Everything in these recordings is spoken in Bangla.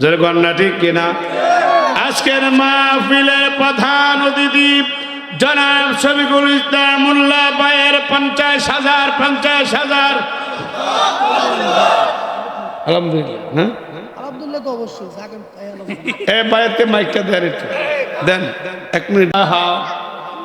জোরে কন্যা ঠিক কিনা? আজকের মাহফিলে প্রধান অতিথি জনাব শফিকুল ইসলাম মোল্লা বায়ের পঞ্চাশ হাজার পঞ্চাশ হাজার। আলহামদুলিল্লাহ। হ্যাঁ। এ বায়েতে মাইকটা দেন দেন এক মিনিট। আহা।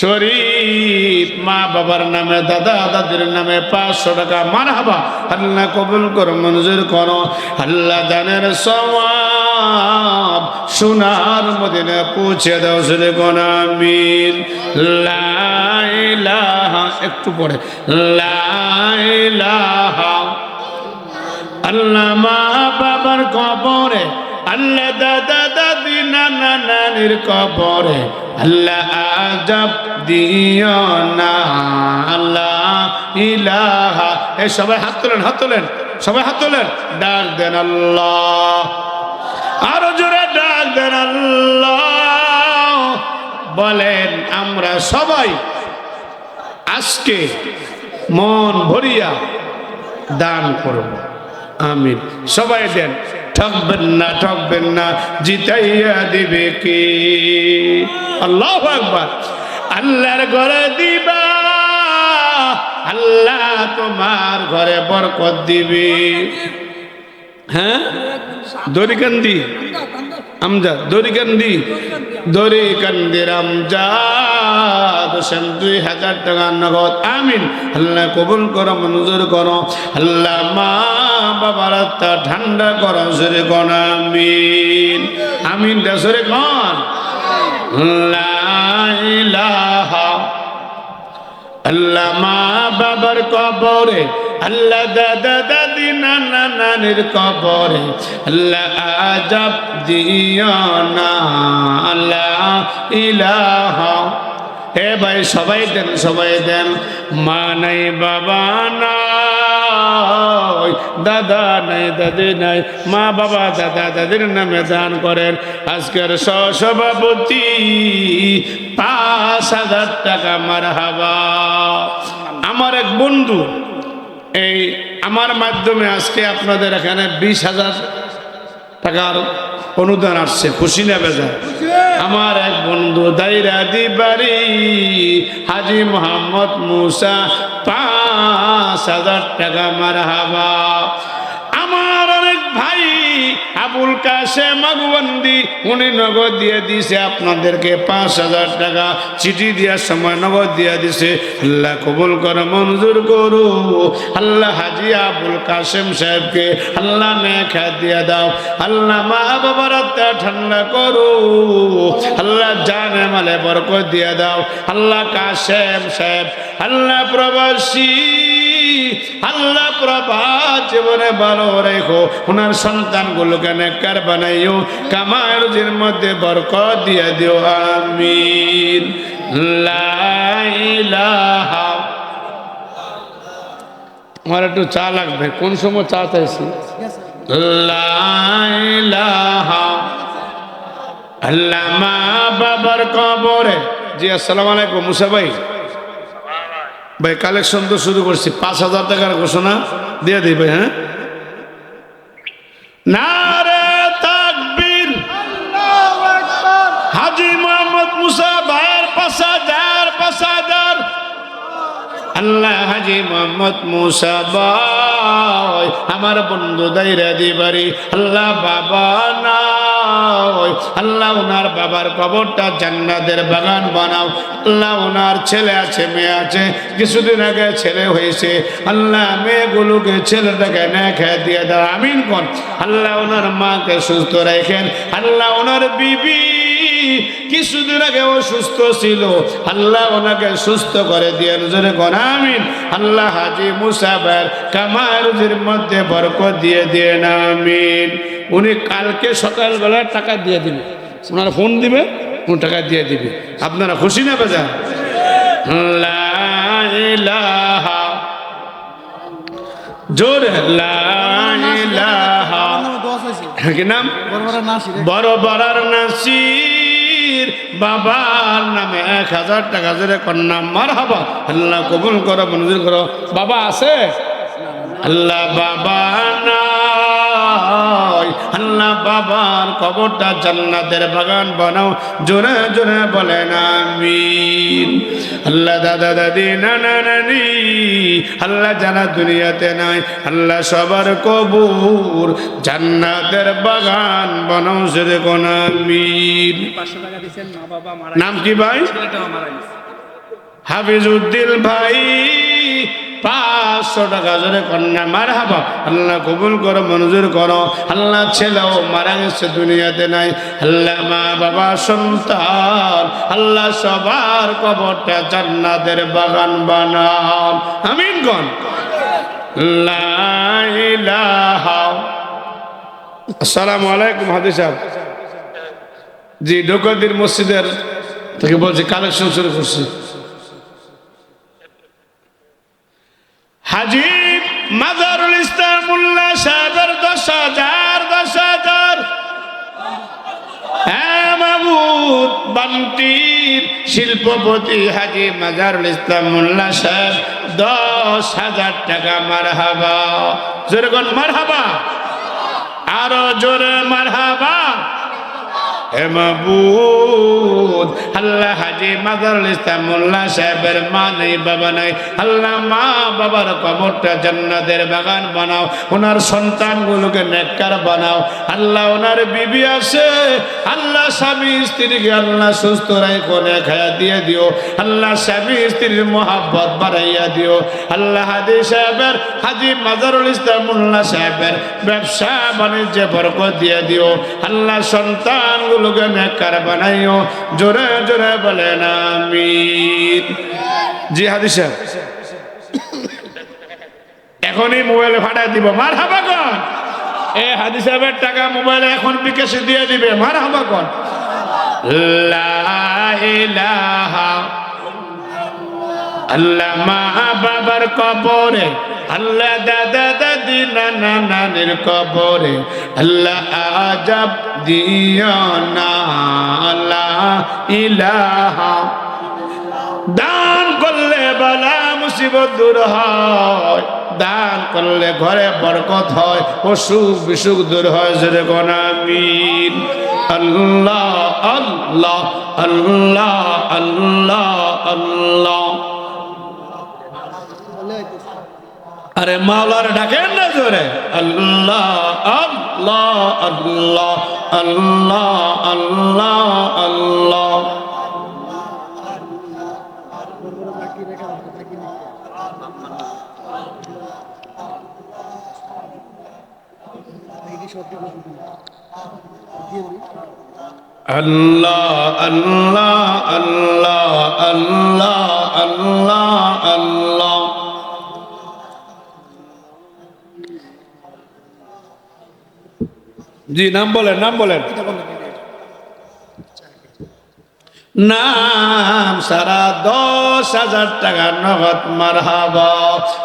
শরীফ, মা বাবার নামে, দাদা দাদির নামে পাঁচশো টাকা মার হাবা আল্লাহ কবুল করো, মঞ্জুর করো। আল্লাহ দানের সওয়াব সোনার মদিনে পৌঁছে দাও শুনে কোনামিন লাইলাহা একটু পরে লাইলাহা আল্লাহ মা বাবার কবরে, আল্লাহ দাদা নানির কবরে, আল্লাহ আজব দিও না, আল্লাহ ইলাহা। সবাই হাত তোলেন হাত তোলেন, সবাই হাত তোলেন। ডাক দেন আল্লাহ। আরও জোরে ডাক দেন আল্লাহ। বলেন, আমরা সবাই আজকে মন ভরিয়া দান করব। আমিন। সবাই দেন। ঠকবেন না ঠকবেন না, জিতাইয়া দিবে কে? আল্লাহ একবার আল্লাহর ঘরে দিবা, আল্লাহ তোমার ঘরে বরকত দিবে। হ্যাঁ? দরিকান্দি আমজাদ দরিকান্দি দরিকান্দির আমজাদ হোসেন দুই হাজার টাকা নগদ। আমিন। আল্লাহ কবুল করো, মঞ্জুর করো। আল্লাহ মা বাবার আত্মা ঠান্ডা করো সরে কন আমিন। আমিন দেশরে কন? আল্লাহ মা বাবার কবরে আল্লাহ নানির কবরে, আল্লাহ দিও না, আল্লাহ হে ভাই, সবাই দেন সবাই দেন। মা বাবা নাই, দাদা নাই, দাদি নাই। মা, বাবা, দাদা, দাদির নামে দান করেন। আজকের সহসভাপতি পাঁচ হাজার টাকা মার আমার এক বন্ধু এই আমার মাধ্যমে আজকে আপনাদের এখানে বিশ হাজার টাকার অনুদান আসছে। খুশি না বেজা? আমার এক বন্ধু দাইরা দিবারি, হাজি মোহাম্মদ মুসা, পাঁচ হাজার টাকা মার হাবা আবুল কাসেম আগুবন্দি উনি নগদ দিয়ে দিছে আপনাদেরকে পাঁচ হাজার টাকা। চিঠি দেওয়ার সময় নগদ দিয়ে দিছে আল্লাহ কবুল করো, মঞ্জুর করু। আল্লাহ হাজি আবুল কাসেম সাহেবকে আল্লাহ নেখা দিয়ে দাও। আল্লাহ মা বাবার ঠান্ডা করু। আল্লাহ জানে মালে বরকত দিয়ে দাও। আল্লাহ কাসেম সাহেব, আল্লাহ প্রবাসী। আল্লাহ প্রভাত জীবনে ভালো রেখো। ওনার সন্তানগুলোকে নেকার বানাইও। কামার মধ্যে বরকত দিয়ে দিও। লাইলাহা আমার একটু চা লাগবে। কোন সময় চা চাইছি? আল্লাহ বাবার কবরে। জি, আসসালামু আলাইকুম মুসা ভাই ভাই কালেকশন তো শুরু করছি। পাঁচ হাজার টাকার ঘোষণা দিয়ে দিই হ্যাঁ? তাকবীর। হাজি মোহাম্মদ মুসা পাঁচ হাজার পাঁচ হাজার। আল্লাহ হাজি মোহাম্মদ মুসা আমার বন্ধু দাইরা দিবারি। আল্লাহ বাবা নাই আল্লাহ ওনার বাবার কবরটা জান্নাতের বাগান বানাও। আল্লাহ ওনার ছেলে আছে, মেয়ে আছে। কিছুদিন আগে ছেলে হয়েছে। আল্লাহ মেয়েগুলোকে ছেলেটাকে নেখে দিয়ে দাও। আমিন কর আল্লাহ ওনার মাকে সুস্থ রেখেন। আল্লাহ ওনার বিবি কিছুদিন আগে অসুস্থ ছিল। আল্লাহ ওনাকে সুস্থ করে দিয়ে জোরে কোন আমিন। আল্লাহ হাজি মুসাফের কামারুজির মধ্যে বরকত দিয়ে দিয়ে আমিন। উনি কালকে সকালবেলা টাকা দিয়ে দিবে। ওনারা ফোন দিবে উনি টাকা দিয়ে দিবে। আপনারা খুশি না বেজা? জোরে কি নাম? বড় বড় নাসি রে বড় বাবার নামে এক হাজার টাকা জোরে কন্যা মার হবা আল্লাহ কবুল করো, মঞ্জুর করো। বাবা আছে? আল্লাহ বাবা নাই আল্লাহ বাবার কবরটা জান্নাতের বাগান বানাও। জোরে জোরে বলেন আমিন। আল্লাহ দাদা দাদি নানা নানি আল্লাহ জানা দুনিয়াতে নাই আল্লাহ সবার কবুর। জান্নাতের বাগান বানাও জোরে কোন আমিন। নাম কি ভাই? মারা ভাই। পাঁচশো টাকা জোরে কন্যা মার হাবা আল্লাহ কবুল করো, মঞ্জুর করো। আল্লাহ ছেলেও মারা গেছে দুনিয়াতে নাই। আল্লাহ মা বাবা সন্তান, আল্লাহ সবার কবরটা জান্নাতের বাগান গন লা ইলাহা। আসসালামু আলাইকুম হাদি সাহেব। জি ডোকাদির মসজিদের থেকে বলছি, কালেকশন শুরু করছি। হাজি মাজারুল ইসলাম উল্লাহ সাহেবের দশ হাজার দশ হাজার। হ্যাঁ শিল্পপতি হাজি মাজারুল ইসলাম দশ হাজার টাকা মার হাবা জোরে কোন মার হাবা আরও জোরে মার হে আল্লাহ হাজি মাজারুল ইসলাম মোল্লা সাহেবের মা নেই, বাবা নাই। আল্লাহ মা বাবার কবরটা জান্নাতের বাগান বানাও, ওনার সন্তানগুলোকে নেককার বানাও। আল্লাহ ওনার বিবি আছে, আল্লাহ স্বামী স্ত্রীকে আল্লাহ সুস্থ কোনে খায়া দিয়ে দিও। আল্লাহ স্বামী স্ত্রীর মোহাব্বত বাড়াইয়া দিও। আল্লাহ হাজি সাহেবের, হাজি মাজারুল ইসলাম মোল্লা সাহেবের ব্যবসা বাণিজ্যে বরকত দিয়ে দিও। আল্লাহ সন্তানগুলোকে নেককার বানাইও জোরে জোরে আমিন জি হাদি এখনই মোবাইলে ফাটাই দিব মার হাবা কন এ হাদি সাহেবের টাকা মোবাইলে এখন বিকাশে দিয়ে দিবে মার হাবা কন লা আল্লাহ মা বাবার কবরে, আল্লাহ দাদা দাদি নানা নানির কবরে, আল্লাহ আজাব দিও না ইলাহা। দান করলে বালা মুসিবত দূর হয়, দান করলে ঘরে বরকত হয়, অসুখ বিসুখ দূর হয়, জোরে গনামিন আল্লাহ আল্লাহ আল্লাহ আল্লাহ আল্লাহ। আরে মাওলার ডাকেন না জোরে। আল্লাহ আল্লাহ আল্লাহ আল্লাহ আল্লাহ আল্লাহ। আল্লাহ আল্লাহ আল্লাহ আল্লাহ আল্লাহ আল্লাহ। জি নাম বলেন নাম বলেন। নাম সারা দশ হাজার টাকা নগদ মার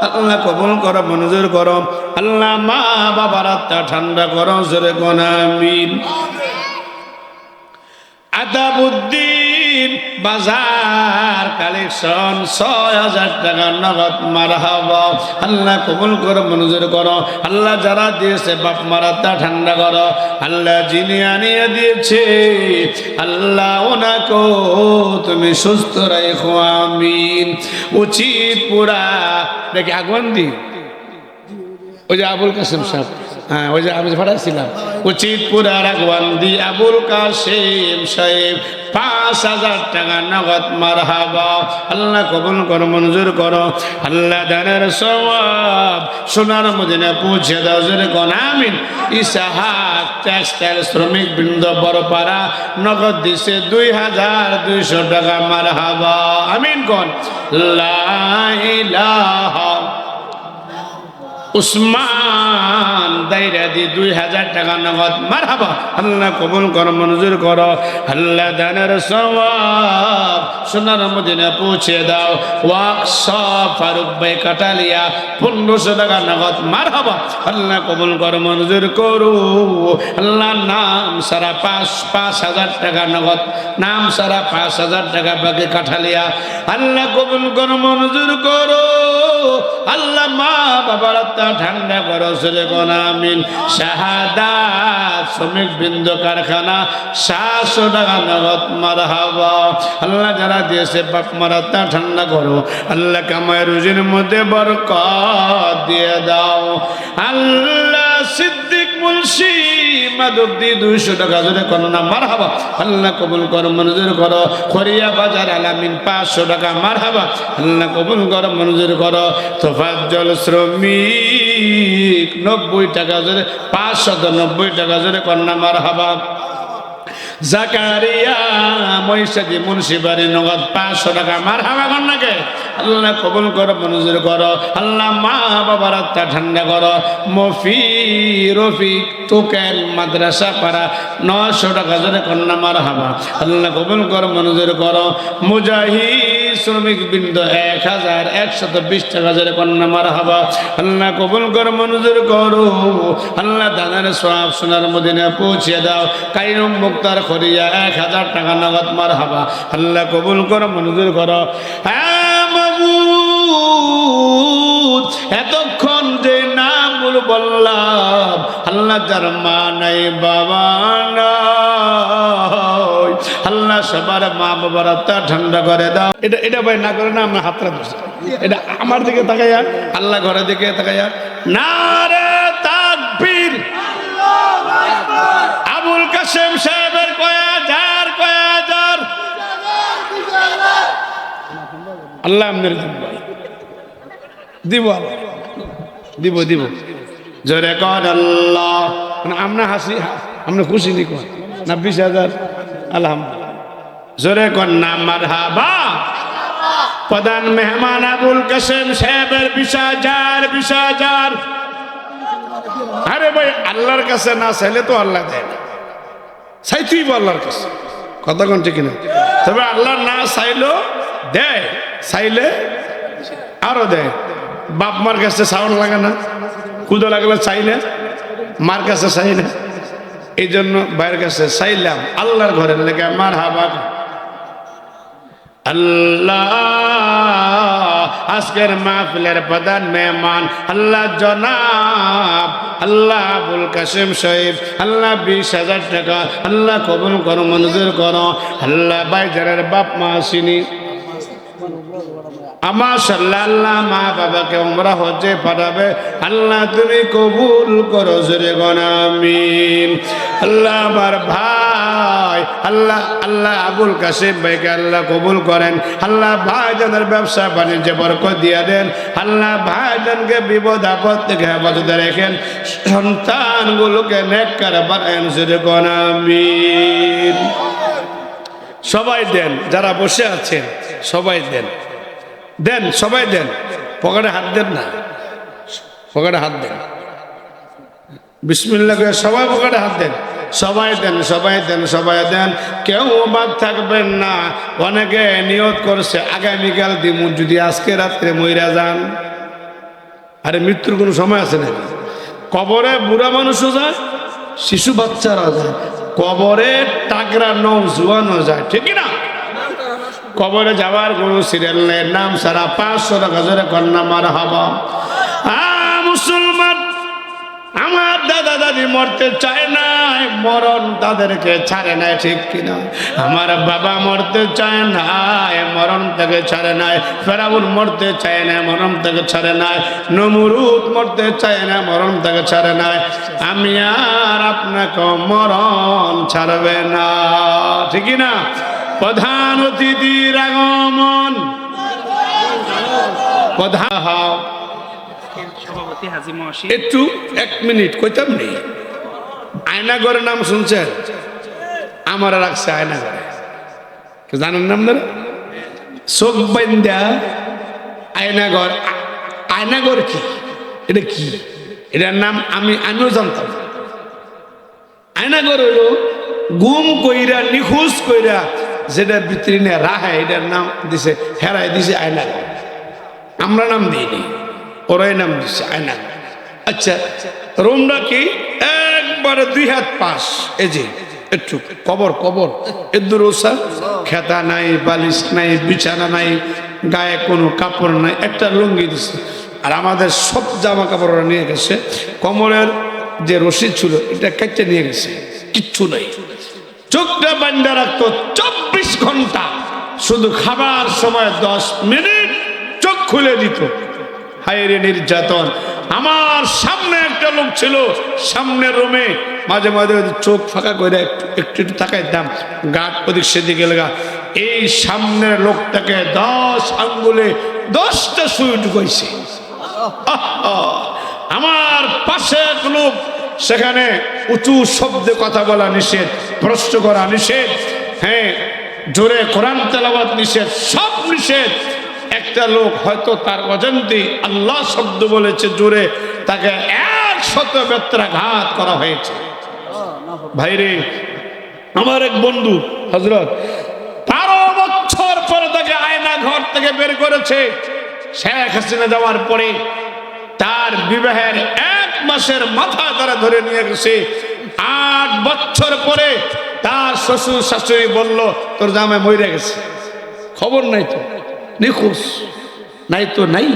আল্লাহ কবুল করো মঞ্জুর করো। আল্লাহ মা বাবার আত্মা ঠান্ডা করো জোরে গনামিন আদাবুদ্দিন বাজার কালেকশন ছয় হাজার টাকা নগদ মারা আল্লাহ কবুল করো মনোজোর করো। আল্লাহ যারা দিয়েছে বাপ মারাতা ঠান্ডা করো। আল্লাহ যিনি আনিয়ে দিয়েছে, আল্লাহ ওনাকেও তুমি সুস্থ রেখো, আমিন। উচিত পুরা দেখি আগুন দি। ওই যে আবুল কাসেম সাহেব। হ্যাঁ ওই যে আমি যে ভাড়াছিলাম উচিত পুরা রাগবান্দি আবুল কাসেম সাহেব, পাঁচ হাজার টাকা নগদ মার আল্লাহ কবুল করো, মঞ্জুর করো। আল্লাহ দানের সবাব সোনার মদিনে পৌঁছে দাও, জোরে কোন আমিন। ইসাহাক টেক্সটাইল শ্রমিক বৃন্দ বড়পাড়া, নগদ দিছে দুই হাজার দুইশো টাকা মার হাবা আমিন কোন? লাইলাহা উসমান, দাইরা দি দুই হাজার টাকা নগদ। মার হাবা আল্লাহ কবুল কর, মঞ্জুর কর। আল্লাহ দানের সওয়াব সোনার মদিনা পৌঁছে দাও। ওয়াক সব ফারুক ভাই কাটালিয়া, পনেরোশো টাকা নগদ। মার হাবা আল্লাহ কবুল কর, মঞ্জুর করু। আল্লাহ নাম সারা পাঁচ পাঁচ হাজার টাকা নগদ। নাম সারা পাঁচ হাজার টাকা বাকি কাঠালিয়া আল্লাহ কবুল কর, মঞ্জুর করো। আল্লাহ মা বাবার আত্মা ঠান্ডা করো সুরে আমিন। শাহাদা, শ্রমিক বৃন্দ কারখানা, সাতশো টাকা নগদ মার হাবা আল্লাহ যারা দিয়েছে বাপ মারাত্মা ঠান্ডা করো। আল্লাহ কামায় রুজির মধ্যে বরকত দিয়ে দাও। আল্লাহ সিদ্দিক মুন্সি মাদক দিয়ে দুইশো টাকা জোরে করো না মার হাবা আল্লাহ কবুল করো মঞ্জুর করো। খরিয়া বাজার আলামিন পাঁচশো টাকা মার হাবা আল্লাহ কবুল করো মঞ্জুর করো। তোফাজ্জল শ্রমিক, নব্বই টাকা জোরে, পাঁচশত নব্বই টাকা জোরে কন্যা মার হাবা জাকারিয়া, মহিষাদি মুন্সিবাড়ি নগদ পাঁচশো টাকা মার হাবা কন্যাকে আল্লাহ কবুল করো, মঞ্জুর করো। আল্লাহ মা বাবার আত্মা ঠান্ডা করো। মফি রফিক তোকেন মাদ্রাসা পাড়া নশো টাকা জোরে কন্যা মার হাবা আল্লাহ কবুল করো, মঞ্জুর করো। মুজাহি শ্রমিক বৃন্দ এক হাজার একশত বিশ টাকা জোরে কন্যা মার হাবা আল্লাহ কবুল করো, মঞ্জুর করো। আল্লাহ দানের সব সোনার মদিনে পৌঁছে দাও। কাইরম মুক্তার খরিয়া এক হাজার টাকা নগদ মার হাবা আল্লাহ কবুল কর, মঞ্জুর করো। হ্যাঁ মাবুদ এতক্ষণ যে নামগুলো বললাম, আল্লাহ যার মা নাই বাবা নাই। আল্লাহ সবার মা বাবার ঠান্ডা করে দাও। এটা এটা ভাই না করে না, আমরা হাতরা ধরছি। এটা আমার দিকে তাকাইয়া, আল্লাহ ঘরের দিকে তাকাইয়া। না রে তাকবীর। আবুল কাসেম সাহেবের কয়া যার কয়া যার আল্লাহ আপনার দিব দিব দিব দিব। জোরে কর আল্লাহ। মানে আমরা হাসি আমরা খুশি নি কর না বিশ হাজার? আলহামদুলিল্লাহ। জোরে কর না মার হাবা প্রধান মেহমান আবুল কাসেম সাহেবের বিশ হাজার বিশ হাজার। আরে ভাই, আল্লাহর কাছে না চাইলে তো আল্লাহ দেয় না। চাইতেই আল্লাহর কাছে। কথা কোন ঠিক না? তবে আল্লাহ না চাইলেও দেয়। চাইলে আরও দেয়। বাপ মার কাছে সাউন্ড লাগে না কুদো লাগলে চাইলে মার কাছে চাই না। এই জন্য বাইরের কাছে চাইলাম, আল্লাহর ঘরের লেগে মার হাবা আল্লাহ, আজকের মাহফিলের প্রধান মেহমান, আল্লাহ জনাব, আল্লাহ আবুল কাসিম সাহেব আল্লাহ বিশ হাজার টাকা, আল্লাহ কবুল করো, মঞ্জুর করো। আল্লাহ বাইজারের বাপ মা আসিনি আমার সাল্লাহ মা বাবাকে আমরা হজে পাঠাবে। আল্লাহ তুমি কবুল করো, জোরে গনামিন আল্লাহ আমার ভাই, আল্লাহ আল্লাহ আবুল কাসিম ভাইকে আল্লাহ কবুল করেন। আল্লাহ ভাইজানের ব্যবসা বাণিজ্য বরকত দিয়া দেন। আল্লাহ ভাই ভাইজানকে বিপদ আপদ থেকে হেফাজতে রেখেন। সন্তানগুলোকে নেককার বানায়েন, জোরে গনামিন সবাই দেন, যারা বসে আছেন, সবাই দেন। দেন, সবাই দেন। পকেটে হাত দেন না। পকেটে হাত দেন। বিসমিল্লা করে সবাই পকেটে হাত দেন। সবাই দেন সবাই দেন সবাই দেন। কেউ বাদ থাকবেন না। অনেকে নিয়ত করছে, আগামীকাল দিমু, যদি আজকে রাত্রে মইরা যান। আরে, মৃত্যুর কোনো সময় আছে না? কবরে বুড়া মানুষও যায়, শিশু বাচ্চারা যায়। কবরে টাকরা, নৌ জুয়ানো যায়, ঠিক না? কবরে যাওয়ার কোনো নেই। নাম সারা পাঁচশো টাকা জোরে কন্যা মার হবা। মুসলমান, আমার দাদা দাদি মরতে চায় নাই, মরণ তাদেরকে ছাড়ে নাই, ঠিক কিনা? আমার বাবা মরতে চায় নাই, মরণ থেকে ছাড়ে নাই, ফেরাউন মরতে চায় না মরণ থেকে ছাড়ে নাই, নমরুদ মরতে চায় না মরণ থেকে ছাড়ে নাই। আমি আর আপনাকে মরণ ছাড়বে না, ঠিক না প্রধান অতিথির আগমন। প্রধান একটু এক মিনিট কইতাম নেই আয়নাগরের নাম শুনছেন? আমার রাখছে আয়নাগরে। কে জানেন নাম ধরে? চোখ বাইন্দা আয়নাগর। আয়নাগর কি? এটা কি? এটার নাম আমি আমিও জানতাম। আয়নাগর হইল গুম কইরা নিখোঁজ কইরা যেটা ভিতরে নিয়ে রাহে, এটার নাম দিছে হেরাই দিছে আয়নাগর আমরা নাম দিইনি, ওরাই নাম দিছে আয়না আচ্ছা রুমটা কি একবারে দুই হাত পাশ? এই যে, একটু কবর কবর। এদুর ওসা খেতা নাই, বালিশ নাই, বিছানা নাই, গায়ে কোনো কাপড় নাই, একটা লুঙ্গি দিছে। আর আমাদের সব জামা কাপড় ওরা নিয়ে গেছে, কমরের যে রশি ছিল, এটা কেটে নিয়ে গেছে। কিচ্ছু নাই। চোখটা বান্ধা রাখতো চব্বিশ ঘণ্টা। শুধু খাবার সময় দশ মিনিট চোখ খুলে দিত। হায়রে নির্যাতন। আমার সামনে একটা লোক ছিল, সামনের রুমে মাঝে মাঝে চোখ ফাঁকা করে একটু একটু তাকাইতাম। গাট ওদিক সেদিকে লাগা এই সামনের লোকটাকে দশ আঙ্গুলে দশটা সুই ঢুকাইছে আমার পাশে এক লোক, সেখানে উঁচু শব্দে কথা বলা নিষেধ, প্রশ্ন করা নিষেধ। হ্যাঁ জোরে কোরআন তেলাবাদ নিষেধ, সব নিষেধ। একটা লোক হয়তো তার অজান্তে আল্লাহ শব্দ বলেছে, জোরে তাকে এক শত বেত্রাঘাত করা হয়েছে। ভাইরে, আমার এক বন্ধু হজরত বারো বছর পরে তাকে আয়না ঘর থেকে বের করেছে। শেখ হাসিনা যাওয়ার পরে তার বিবাহের এক মাসের মাথা তারা ধরে নিয়ে গেছে। আট বছর পরে তার শ্বশুর শাশুড়ি বলল, তোর জামাই মরে গেছে। খবর নাই তো? নিখোঁজ। নাই তো নাই?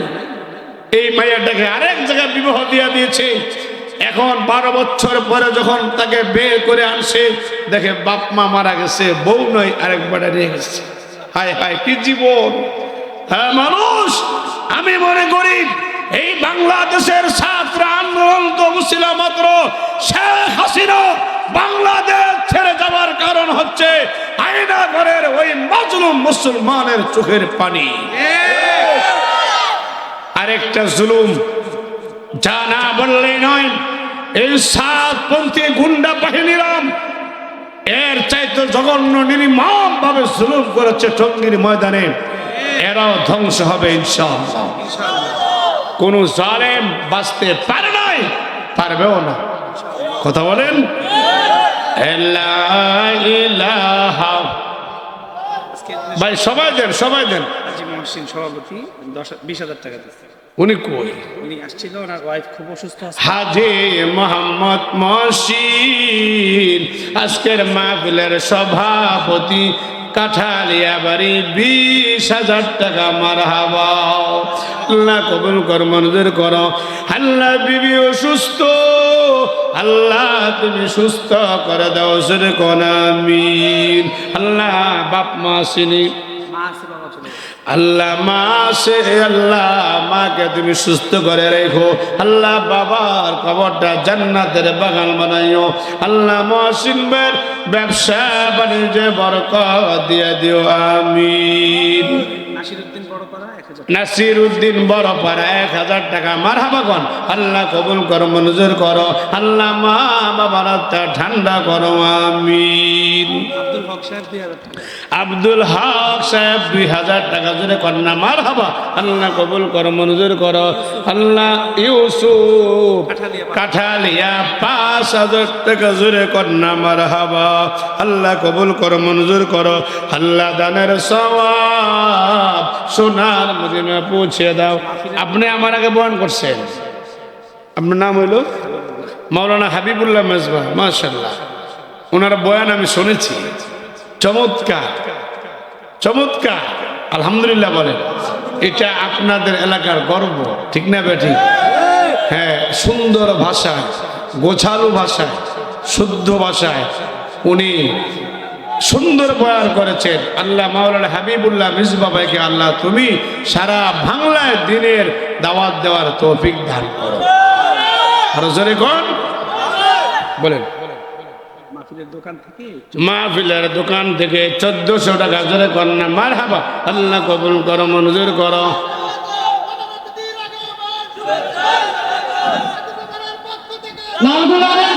এই মাইয়াটাকে আরেক জায়গায় বিবাহ দিয়ে দিয়েছে। এখন বারো বছর পরে যখন তাকে বের করে আনছে, দেখে বাপ মা মারা গেছে, বউ নয়, আরেক বাড়া নিয়ে গেছে। হায় হায়, কি জীবন? হ্যাঁ মানুষ, আমি মনে করি এই বাংলাদেশের ছাত্র আন্দোলন তো ছিল মাত্র শেখ হাসিনা বাংলাদেশ ছেড়ে কারণ হচ্ছে আয়না ঘরের ওই মাজলুম মুসলমানের চোখের পানি। আরেকটা জুলুম, যা না বললে নয় এই সাতপন্থী গুন্ডা বাহিনীরাম এর চাইতে জঘন্য নির্মম ভাবে জুলুম করেছে টঙ্গির ময়দানে। এরাও ধ্বংস হবে ইনশাআল্লাহ। কোন জালেম বাঁচতে পারে নাই, পারবেও না। কথা বলেন? ভাই সবাই দেন সবাই দেন। মহসিন সভাপতি বিশ হাজার টাকা উনি কই? উনি আসছিল ওনার ওয়াইফ খুব অসুস্থ হাজে মোহাম্মদ মসিন আজকের মাহফিলের সভাপতি কাঠালিয়া বাড়ি বিশ হাজার টাকা মার আল্লাহ কবুল কর মঞ্জুর করো। আল্লাহ বিবি অসুস্থ। আল্লাহ, তুমি সুস্থ করে দাও সুরে কনামিন আল্লাহ, বাপ মা সিনি। আল্লাহ মা সে আল্লাহ মাকে তুমি সুস্থ করে রেখো। আল্লাহ বাবার কবরটা জান্নাতের বাগান বানাইও। আল্লাহ মহসিনবের ব্যবসা বাণিজ্যে বরকত দিয়ে দিও, আমিন। নাসির উদ্দিন বড় পাড়া এক হাজার টাকা। মার হাবাগন আল্লাহ কবুল করো মঞ্জুর করো। আল্লাহ মা বাবার ঠান্ডা করো আমিন। আব্দুল হক সাহেব দুই হাজার টাকা। আব্দুল হক সাহেব দুই হাজার টাকা। জুড়ে কন্যা মার হবা আল্লাহ কবুল করো মঞ্জুর করো। আল্লাহ ইউসুফ কাঠালিয়া পাঁচ হাজার টাকা। জুড়ে কন্যা মার হবা আল্লাহ কবুল করো মঞ্জুর করো। আল্লাহ দানের সওয়াব সোনার মদিনা পৌঁছে দাও। আপনি আমার আগে বয়ান করছেন। আপনার নাম হইল? মাওলানা হাবিবুল্লাহ মেজবা মাশাল্লাহ ওনার বয়ান আমি শুনেছি। চমৎকার। চমৎকার। আলহামদুলিল্লাহ বলেন। এটা আপনাদের এলাকার গর্ব ঠিক না বেঠিক হ্যাঁ সুন্দর ভাষায় গোছালু ভাষায় শুদ্ধ ভাষায় উনি সুন্দর বয়ান করেছেন। আল্লাহ মাওলানা হাবিবুল্লাহ মিসবা ভাইকে আল্লাহ তুমি সারা বাংলায় দিনের দাওয়াত দেওয়ার তৌফিক দান করো। আরও জোরে কোন? বলেন। মাহফিলের দোকান থেকে মাহফিলের দোকান থেকে চোদ্দশো টাকা জোরে কন্যা মার হাবা আল্লাহ কবুল করো মঞ্জুর করো।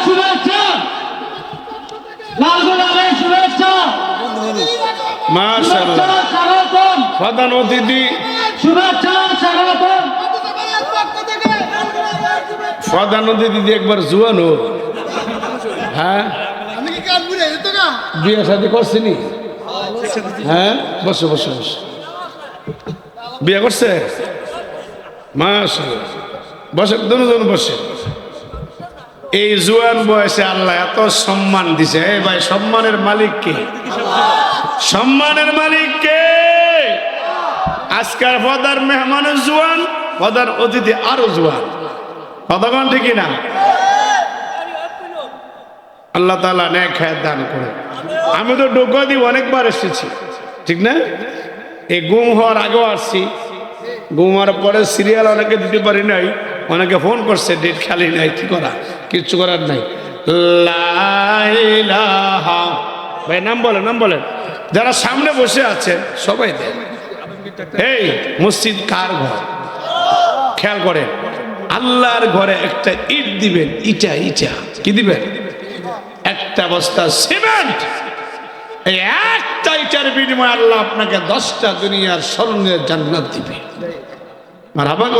শুভেচ্ছা লাল গোলাপের শুভেচ্ছা। মাশাল্লাহ শুভেচ্ছা স্বাগতম। প্রধান অতিথি। শুভেচ্ছা স্বাগতম। পদা নদী একবার জুয়ানো। হ্যাঁ? আমি কি কাজ বুঝে বিয়ে শাদি করছিনি? হ্যাঁ? বসো বসো বসো। বিয়ে করছে? মাশাআল্লাহ। বসে দুজন বসে। এই জুয়ান বয়সে আল্লাহ এত সম্মান দিছে। এই ভাই, সম্মানের মালিক কে? সম্মানের মালিক কে? আজকাল পদার মেহমানের জুয়ান, পদার অতিথি আরও জুয়ান। কতক্ষণ ঠিকই না আল্লাহ তালা ন্যায় খায় দান করে আমি তো ডোকা দিয়ে অনেকবার এসেছি। ঠিক না? এই গুম হওয়ার আগেও আসছি। গুম হওয়ার পরে সিরিয়াল অনেকে দিতে পারি নাই, অনেকে ফোন করছে ডেট খালি নাই, কি করা? কিচ্ছু করার নাই। ভাই নাম বলেন নাম বলেন। যারা সামনে বসে আছেন সবাই দেন। এই মসজিদ কার ঘর? খেয়াল করেন আল্লাহর ঘরে একটা ইট দিবেন ইটা ইটা। কি দিবেন? একটা বস্তা সিমেন্ট। এই একটা ইটার বিনিময়ে আল্লাহ আপনাকে দশটা দুনিয়ার স্মরণের জান্নাত দিবে। আর আবার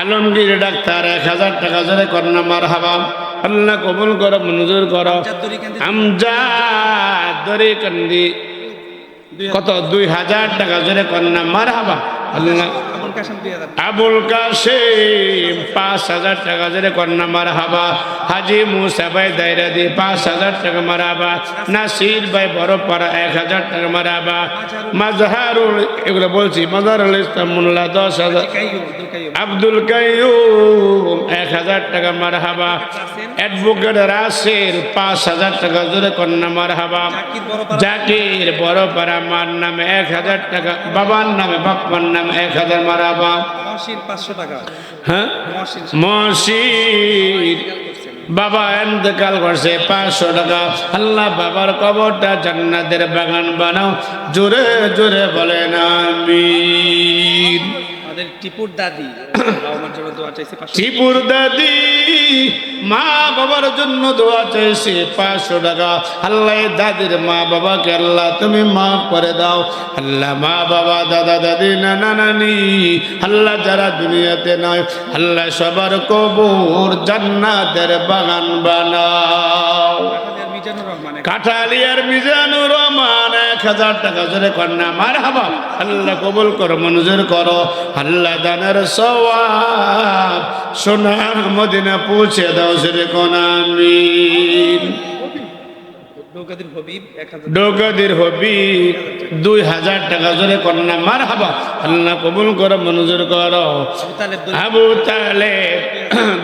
আলমগীর ডাক্তার এক হাজার টাকা জোরে করোনা মার হাবা আল্লাহ কবুল করো মঞ্জুর করো। আমজাদ দরি কান্দি। কত? দুই হাজার টাকা জোরে করোনা মার হাবা আল্লাহ আবুল কাসেম পাঁচ হাজার টাকা জোরে কন্যা মার হাবা হাজি মুসা ভাই দায়রা দিয়ে পাঁচ হাজার টাকা মারাবা নাসির ভাই বড় পাড়া এক হাজার টাকা মারাবা মাজহারুল এগুলো বলছি মাজারুল ইসলাম মোল্লা দশ হাজার আব্দুল কাইয়ুম এক হাজার টাকা মার হাবা অ্যাডভোকেট রাসের পাঁচ হাজার টাকা জোরে কন্যা মার হাবা জাকির বড় পাড়া মার নামে এক হাজার টাকা বাবার নামে বাপ্পার নামে এক হাজার মারাবা মহসিন পাঁচশো টাকা। হ্যাঁ? মহসিন। বাবা এন্তকাল করছে পাঁচশো টাকা। আল্লাহ বাবার কবরটা জান্নাতের বাগান বানাও। জোরে জোরে বলেন আমিন। আমাদের টিপুর দাদি। ত্রিপুর দাদি, মা বাবার জন্য দোয়া চাইছে, পাঁচশো টাকা। আল্লাহ দাদির মা বাবাকে আল্লাহ তুমি মাফ করে দাও। আল্লাহ মা বাবা, দাদা, দাদি, নানা, নানি, আল্লাহ যারা দুনিয়াতে নয় আল্লাহ সবার কবর জান্নাতের বাগান বানাও। কাঠালিয়ার মিজানুর রহমান এক হাজার টাকা জোরে কন্যা মার হাবা আল্লাহ কবুল করো, মঞ্জুর করো। আল্লাহ দানের সওয়াব সোনা মদিনা পৌঁছে দাও জোরে কনামিন নৌকাদির হবিব দুই হাজার টাকা জোরে কন্যা মার হাবা। আল্লাহ কবুল করো মঞ্জুর করো। আবু তালে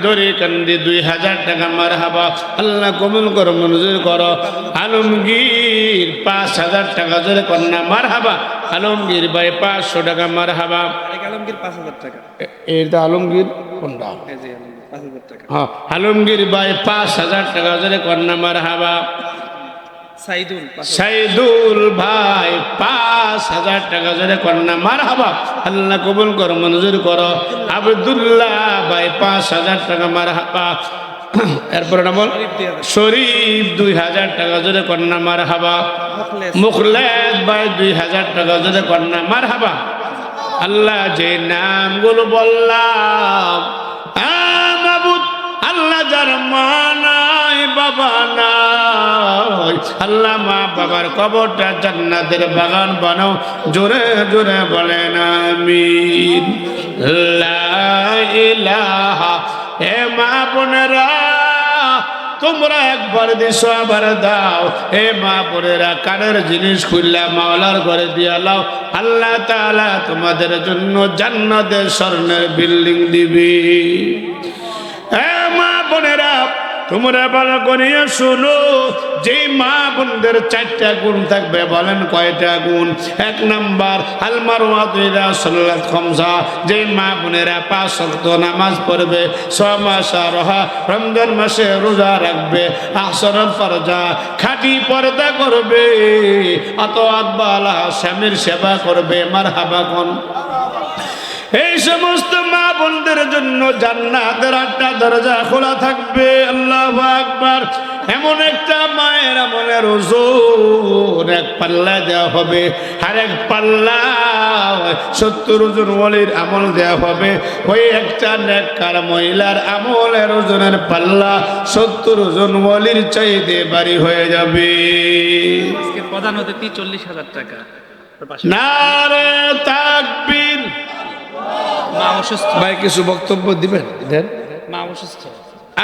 দড়ি কান্দি দুই হাজার টাকা মার হাবা। আল্লাহ কবুল করো মঞ্জুর করো। আলমগীর পাঁচ হাজার টাকা জোরে কন্যা মার হাবা। আলমগীর ভাই পাঁচশো টাকা মার হাবা। আলমগীর পাঁচ হাজার টাকা। এটা আলমগীর কোনটা? হ্যাঁ আলমগীর ভাই পাঁচ হাজার টাকা জোরে কন্যা মার হাবা। সাইদুল ভাই পাঁচ হাজার টাকা জোরে কন্যা মার হাবা আল্লাহ কবুল করো মঞ্জুর করো। আবদুল্লাহ ভাই পাঁচ হাজার টাকা মার হাবা এরপরে বল। শরীফ দুই হাজার টাকা জোরে কন্যা মার হাবা মুখলেদ ভাই দুই হাজার টাকা জোরে কন্যা মার হাবা আল্লাহ যে নামগুলো বললাম আল্লাহ যার মা নাই বাবা নাই আল্লাহ মা বাবার কবরটা জান্নাতের বাগান বানাও। জোরে জোরে বলেন আমিন। ইলাহা মা বোনেরা, তোমরা একবার দিছো, আবার দাও। হে মা বোনেরা, কানের জিনিস খুললা মাওলার ঘরে দিয়া লাও। আল্লাহ তাআলা তোমাদের জন্য জান্নাতের স্বর্ণের বিল্ডিং দিবি। হে মা বোনেরা তোমরা ভালো করিয়া শুনো যে মা বোনদের চারটা গুণ থাকবে, বলেন কয়টা গুণ? এক নাম্বার আলমার খমসা যে মা বোনেরা পাঁচ শক্ত নামাজ পড়বে ছ মাস রহা রমজান মাসে রোজা রাখবে আসরম পর্দা খাটি পর্দা করবে অত আব্বালা স্বামীর সেবা করবে মার হাবা এই সমস্ত বোনদের জন্য জান্নাতের আটটা দরজা খোলা থাকবে আল্লাহ আকবার। এমন একটা মায়ের আমলের ওজন এক পাল্লা দেওয়া হবে আর এক পাল্লা সত্তর ওজন ওলির আমল দেওয়া হবে। ওই একটা নেককার মহিলার আমলের ওজনের পাল্লা সত্তর ওজন ওলির চাইতে বাড়ি হয়ে যাবে। প্রধান অতিথি চল্লিশ হাজার টাকা। পাশে নারে তাকবীর। মা অসুস্থ ভাই কিছু বক্তব্য দিবেন? দেন। মা অসুস্থ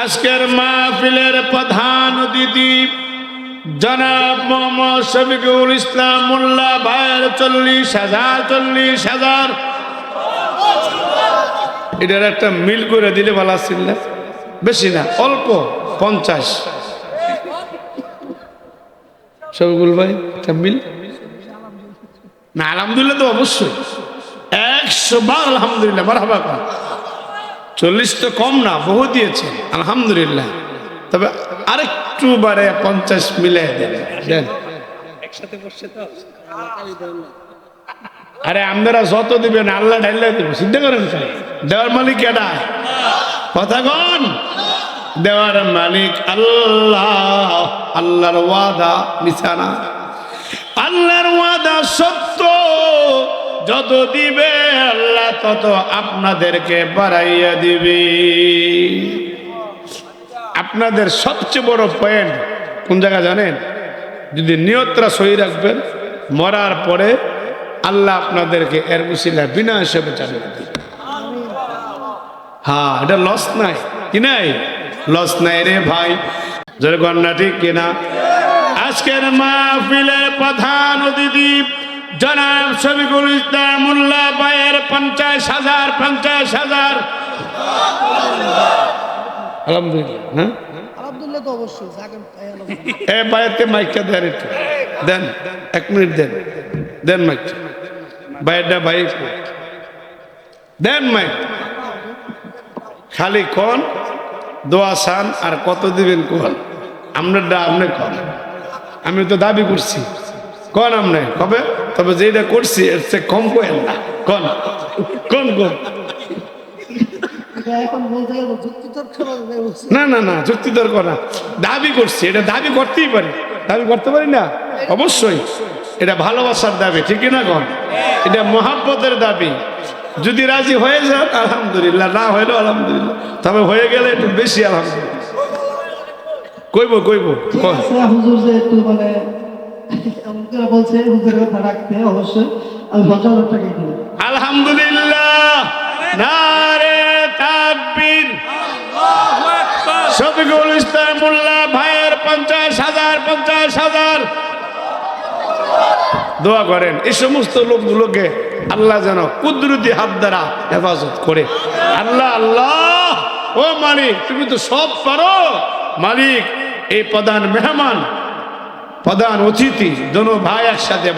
আজকের মাহফিলের প্রধান অতিথি জনাব মোহাম্মদ শফিকুল ইসলাম মোল্লা ভাইয়ের চল্লিশ হাজার চল্লিশ হাজার। এটার একটা মিল করে দিলে ভালো ছিল না? বেশি না অল্প পঞ্চাশ। শফিকুল ভাই একটা মিল? না আলহামদুলিল্লাহ তো অবশ্যই। একশো বার আলহামদুলিল্লাহ মারহাবা কর। চল্লিশ তো কম না বহু দিয়েছে আলহামদুলিল্লাহ। তবে আরেকটু বারে পঞ্চাশ মিলে দেন একসাথে বসছে তো আরে আপনারা যত দিবেন আল্লাহ ঢাল্লা দেব চিন্তা করেন দেওয়ার মালিক এটা কথা কন? দেওয়ার মালিক আল্লাহ আল্লাহর ওয়াদা মিছানা আল্লাহর ওয়াদা সত্য। যত দিবে আল্লাহ তত আপনাদেরকে বাড়াইয়া দিবে। আপনাদের সবচেয়ে বড় পয়েন্ট কোন জায়গা জানেন? যদি নিয়তরা সহি রাখবেন, মরার পরে আল্লাহ আপনাদেরকে এর মুসিলা বিনা হিসেবে চালিয়ে দেবে। হ্যাঁ এটা লস নাই। কি নাই? লস নাই রে ভাই। জোরে ঠিক কিনা? আজকের মাহফিলের প্রধান অতিথি জনাব শফিকুল ইসলাম উল্লাহ বায়ের পঞ্চাশ হাজার পঞ্চাশ হাজার। আলহামদুলিল্লাহ হ্যাঁ। এ মাইকটা দেন একটু। দেন এক মিনিট দেন। দেন মাইক বাইরটা বাইক দেন মাইক। খালি কন দোয়া সান আর কত দিবেন কোন? আপনারটা আপনি কন। আমি তো দাবি করছি। কন আপনি কবে? তবে যেটা করছি এর চেয়ে কম কেন না। কন? কোন বলছে না না না যুক্তি তর্ক না। দাবি করছি এটা দাবি করতেই পারি। দাবি করতে পারি না? অবশ্যই। এটা ভালোবাসার দাবি ঠিক না কন? এটা মহাব্বতের দাবি। যদি রাজি হয়ে যান আলহামদুলিল্লাহ। না হইলেও আলহামদুলিল্লাহ। তবে হয়ে গেলে একটু বেশি আলহামদুলিল্লাহ। কইব কইব কন। আছে হুজুর যে একটু এমন করে বলছে হুজুরের কথা রাখতে অবশ্যই। আমি পঞ্চাশ হাজার টাকা কিনে আলহামদুলিল্লাহ। নারে তাকবীর। শফিকুল ইসলাম মোল্লা ভাইয়ের পঞ্চাশ হাজার পঞ্চাশ হাজার। দোয়া করেন এই সমস্ত লোকগুলোকে আল্লাহ যেন কুদরতি হাত দ্বারা হেফাজত করে। আল্লাহ আল্লাহ। ও মালিক তুমি তো সব পারো। মালিক এই প্রধান মেহমান প্রধান অতিথি দোনো ভাই একসাথে